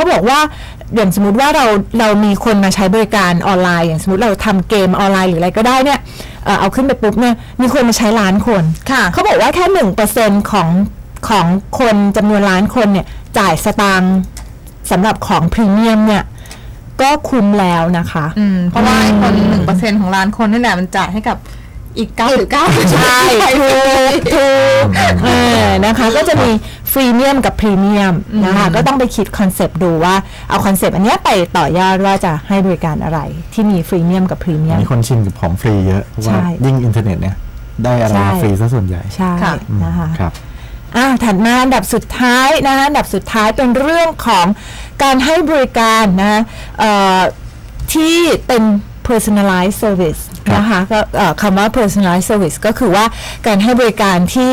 เขาบอกว่าอย่างสมมติว่าเราเรามีคนมาใช้บริการออนไลน์ อย่างสมมติเราทำเกมออนไลน์หรืออะไรก็ได้เนี่ยเอ่อเอาขึ้นไปปุ๊บเนี่ยมีคนมาใช้ล้านคนค่ะเขาบอกว่าแค่หนึ่งเปอร์เซ็นของของคนจำนวนล้านคนเนี่ยจ่ายสตางค์สำหรับของพรีเมียมเนี่ยก็คุ้มแล้วนะคะอืมเพราะว่าไอ้คนหนึ่งเปอร์เซ็นของล้านคนนี่แหละมันจ่ายให้กับอีกเก้าหรือเก้าใช่ถูกถูกเออนะคะ ก็จะมี ฟรีเมียมกับพรีเมียมนะคะก็ต้องไปคิดคอนเซปต์ดูว่าเอาคอนเซปต์อันเนี้ยไปต่อยอดว่าจะให้บริการอะไร ที่มีฟรีเมียมกับพรีเมียมมีคนชินกับของฟรีเยอะเพราะว่าใช่ยิ่งอินเทอร์เน็ตเนี่ยได้อะไรมาใช่ฟรีซะส่วนใหญ่ใช่ค่ะนะคะครับอะถัดมาอันดับสุดท้ายนะคะอันดับสุดท้ายเป็นเรื่องของการให้บริการนะเอ่อที่เป็น personalized service ครับนะคะก็เอ่อคำว่า personalized service ก็คือว่าการให้บริการที่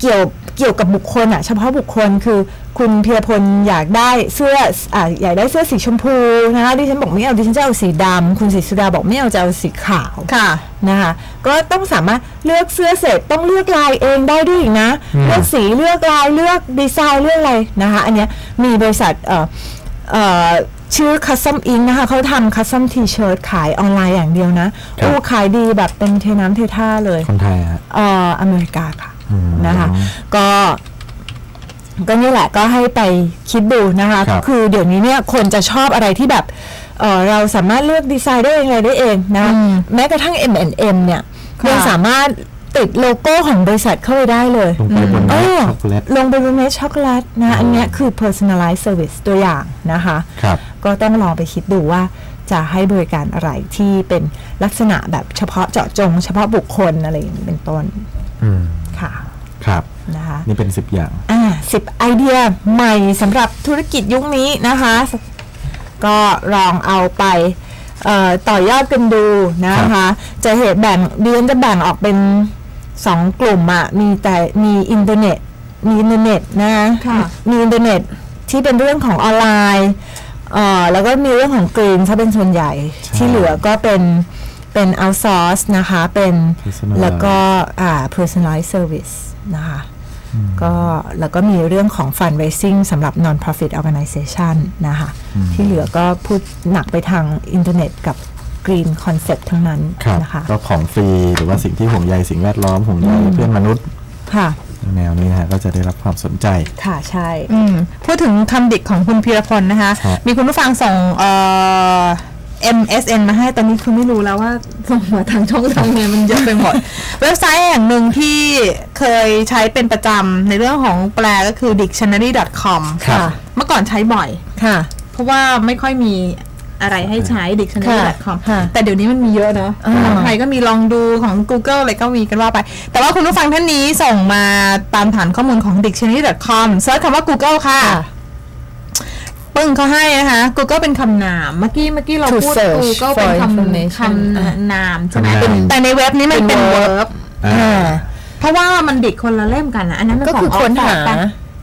เกี่ยว เกี่ยวกับบุคคลอะเฉพาะบุคคลคือคุณเพียรพลอยากได้เสื้ออ่าอยากได้เสื้อสีชมพูนะคะดิฉันบอกไม่เอาดิฉันจะเอาสีดำคุณศรีสุดาบอกไม่เอาจะเอาสีขาวค่ะนะคะ ก็ต้องสามารถเลือกเสื้อเสร็จต้องเลือกลายเองได้ด้วยอีกนะ เลือกสีเลือกลายเลือกดีไซน์เลือกอะไรนะคะ อันเนี้ยมีบริษัทเอ่อเอ่อชื่อ Custom Ink นะคะเขาทำ Custom T-shirt ขายออนไลน์อย่างเดียวนะ ครับโอ้ขายดีแบบเป็นเทน้ำเทท่าเลยคนไทยฮะ เอ่ออเมริกาค่ะอืม นะคะ ก็ก็นี่แหละก็ให้ไปคิดดูนะคะครับคือเดี๋ยวนี้เนี่ยคนจะชอบอะไรที่แบบเอ่อเราสามารถเลือกดีไซน์ได้เองอะไรได้เองนะแม้กระทั่ง M&M เนี่ยค่ะยังสามารถติดโลโก้ของบริษัทเข้าไปได้เลย ลงไปบนเอเม็ดอช็อกโกแลตลงไปบนเม็ดช็อกโกแลตนะ อันเนี้ยคือ personalized service ตัวอย่างนะคะครับก็ต้องลองไปคิดดูว่าจะให้บริการอะไรที่เป็นลักษณะแบบเฉพาะเจาะจง เฉพาะบุคคลอะไรอย่างนี้เป็นต้น อืม ค่ะครับนะคะนี่เป็นสิบอย่างอ่าสิบไอเดียใหม่สำหรับธุรกิจยุคนี้นะคะ ก็ลองเอาไปเอ่อต่อยอดกันดูนะคะ จะเห็นแบ่งเดือนจะแบ่งออกเป็นสองกลุ่มอะมีแต่มีอินเทอร์เน็ต มีอินเทอร์เน็ตนะค่ะมีอินเทอร์เน็ตที่เป็นเรื่องของออนไลน์เอ่อแล้วก็มีเรื่องของกรีนถ้าเป็นส่วนใหญ่ใช่ที่เหลือก็เป็น เป็น outsource นะคะ เป็น Personalized แล้วก็อ่า personalized service นะคะ ก็แล้วก็มีเรื่องของ fundraising สำหรับ non-profit organization นะคะ ที่เหลือก็พูดหนักไปทางอินเทอร์เน็ตกับ green concept ทั้งนั้นครับนะคะก็ของฟรี หรือว่าสิ่งที่ห่วงใยสิ่งแวดล้อมห่วงใยเพื่อนมนุษย์ค่ะแนวนี้นะฮะก็จะได้รับความสนใจ ค่ะใช่อืมพูดถึงคำดิกของคุณพีรพลนะคะครับมีคุณผู้ฟังส่งเอ่อ MSN มาให้ตอนนี้คือไม่รู้แล้วว่าส่งมาทางช่องทางไงมันเยอะไปหมด เว็บไซต์แห่งหนึ่งที่เคยใช้เป็นประจำในเรื่องของแปลก็คือ dictionary.com ครับเมื่อก่อนใช้บ่อยค่ะ เพราะว่าไม่ค่อยมีอะไรให้ใช้ dictionary.com ค่ะแต่เดี๋ยวนี้มันมีเยอะเนอะอ่าของไทยก็มีลองดูของ Google อะไรก็มีกันว่าไป แต่ว่าคุณผู้ฟังท่านนี้ส่งมาตามฐานข้อมูลของ dictionary.com เซิร์ชคำว่า Google ค่ะค่ะ ปึ้งเขาให้นะคะ Google เป็นคำนาม เมื่อกี้เมื่อกี้เรา To พูด search Google เป็น for คำ information คำนามใช่ไหมคำนามเป็นแต่ในเว็บนี้มันเป็น เป็น verb อ่า เพราะว่ามันดิกคนละเล่มกันนะอันนั้นมันก็ของคือค้นหา Oxford ปะ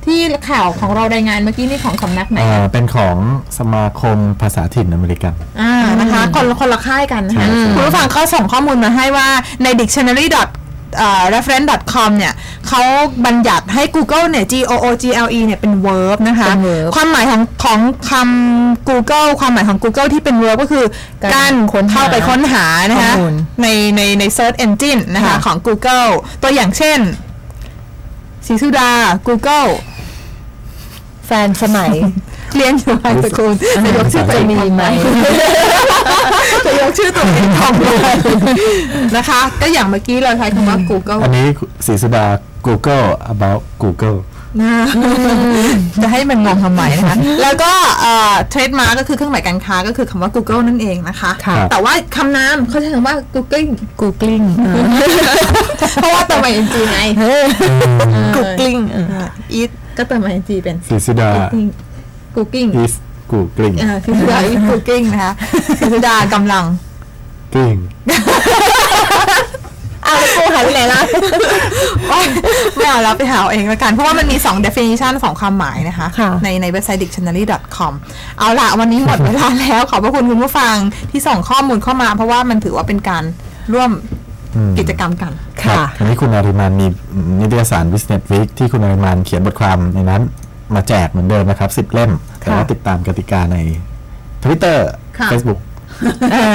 ที่ข่าวของเรารายงานเมื่อกี้นี่ของสำนักไหนอ่าอะเป็นของสมาคมภาษาถิ่นอเมริกัน อ่านะคะคนละคนละค่ายกันนะคะใช่ใช่คุณผู้ฟังเขาส่งข้อมูลมาให้ว่าใน dictionary reference com เนี่ยเขาบัญญัติให้ Google เนี่ย G O O G L E เนี่ยเป็น verb นะคะเป็น verb ความหมายของของคำ Google ความหมายของ Google ที่เป็น verb ก็คือการการค้นหาเข้าไปค้นหานะคะข้อมูลในในใน search engine นะคะค่ะของ Google ตัวอย่างเช่นศรีสุดา Google แฟนสมัยเรียนอยู่ไฮสคูลจะยกชื่อตัวจะเองมีทำไหม กชื่อตัวเองทำไมนะคะ ก็อย่างเมื่อกี้เราใช้คำว่า Google อันนี้ศรีสุดา Google about Google จะให้มันงงทำไมนะคะ แล้วก็เทรดมาร์ก็คือเครื่องหมายการค้าก็คือคำว่า Google นั่นเองนะคะ แต่ว่าคำนามเขาใช้คำว่า Google googling เพราะว่าเติม ing ไง googling อีทก็เติม ing เป็นศรีสุดา Googling is Googling อ่าคือสุดาอีท Googling นะคะสุดากำลัง Ging อ้าวแล้วกูหายไปไหนล่ะไม่เอาแล้วไปหาเอาเองละกัน เพราะว่ามันมี 2 definition สองความหมายนะคะค่ะในในเว็บไซต์ dictionary.com เอาล่ะวันนี้หมดเวลาแล้ว ขอบพระคุณคุณผู้ฟังที่ส่งข้อมูลเข้ามา เพราะว่ามันถือว่าเป็นการร่วมอืมกิจกรรมกันครับค่ะวันนี้คุณอาริมานมีนิตยสาร Business Week ที่คุณอาริมานเขียนบทความในนั้นมาแจกเหมือนเดิมนะครับ10เล่ม แต่ว่าติดตามกติกาใน Twitter ค่ะ Facebook อ่า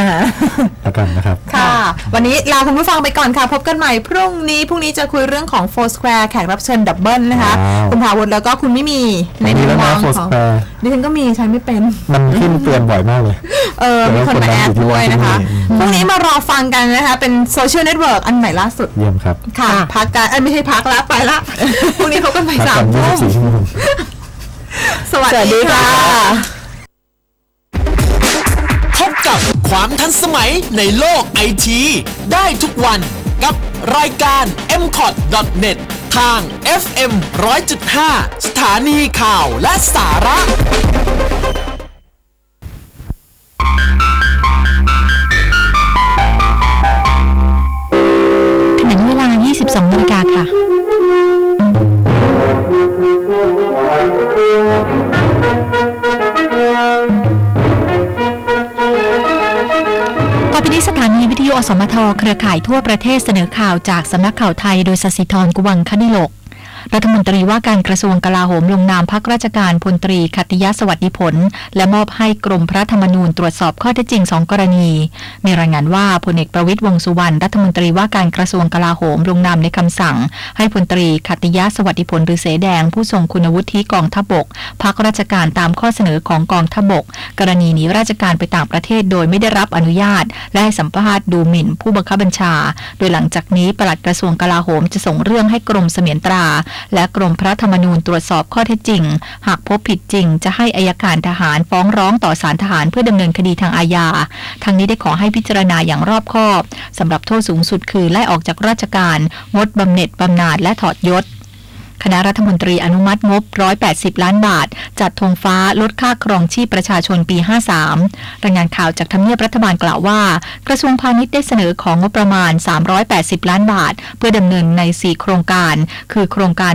แล้วกันนะครับ ค่ะ วันนี้ลาคุณผู้ฟังไปก่อนค่ะ พบกันใหม่พรุ่งนี้ พรุ่งนี้จะคุยเรื่องของ Four Square แขกรับเชิญดับเบิลนะคะว้าวคุณภาวุฒิแล้วก็คุณไม่มีในมีมุมแล้วมนะองโฟขสองแปรดิฉันก็มีใช้ไม่เป็น มันขึ้นเตือนบ่อยมากเลย เออ มีคนมาแอดด้วยนะคะ พรุ่งนี้มารอฟังกันนะคะ เป็นโซเชียลเน็ตเวิร์กอันใหม่ล่าสุด เยี่ยมครับ ค่ะ พักกันเอ้ยไม่ใช่พักแล้วไปละ พรุ่งนี้พบกันใหม่พักสากัมนทุ่ม24ชั่วโมง สวัสสวัสดีดีค่ะค่ะพบกับความทันสมัยในโลกไอทีได้ทุกวันกับรายการ m c o t n e t ทาง FM 100.5 สถานีข่าวและสาระ ต่อไปนี้สถานีวิทยุอสมทเครือข่ายทั่วประเทศเสนอข่าวจากสำนักข่าวไทยโดยสสิธรกวังคณิโลก รัฐมนตรีว่าการกระทรวงกลาโหมลงนามพักราชการพลตรีขัติยะสวัสดิผล และมอบให้กรมพระธรรมนูญตรวจสอบข้อเท็จจริงสองกรณี มีรายงานว่าพลเอกประวิตยวงสุวรรณรัฐมนตรีว่าการกระทรวงกลาโหมลงนามในคำสั่ง ให้พลตรีขัติยะสวัสดิผลหรือเสแดง ผู้ทรงคุณวุฒิกองทัพบกพักราชการตามข้อเสนอของกองทัพบก กรณีหนีราชการไปต่างประเทศโดยไม่ได้รับอนุญาต และให้สัมภาษณ์ดูหมิ่นผู้บังคับบัญชา โดยหลังจากนี้ปลัดกระทรวงกลาโหมจะส่งเรื่องให้กรมเสมียนตราและกรมพระธรรมนูญตรวจสอบข้อเท็จจริง หากพบผิดจริง จะให้อายการทหารฟ้องร้องต่อศาลทหารเพื่อดำเนินคดีทางอาญาทางนี้ได้ขอให้พิจารณาอย่างรอบคอบสำหรับโทษสูงสุดคือไล่ออกจากราชการงดบำเหน็จบำนาญและถอดยศ คณะรัฐมนตรีอนุมัติงบ 180 ล้านบาท จัดธงฟ้าลดค่าครองชีพประชาชนปี 53 รายงานข่าวจากทำเนียบรัฐบาลกล่าวว่า กระทรวงพาณิชย์ได้เสนอของงบประมาณ 380 ล้านบาท เพื่อดำเนินใน 4 โครงการ คือโครงการ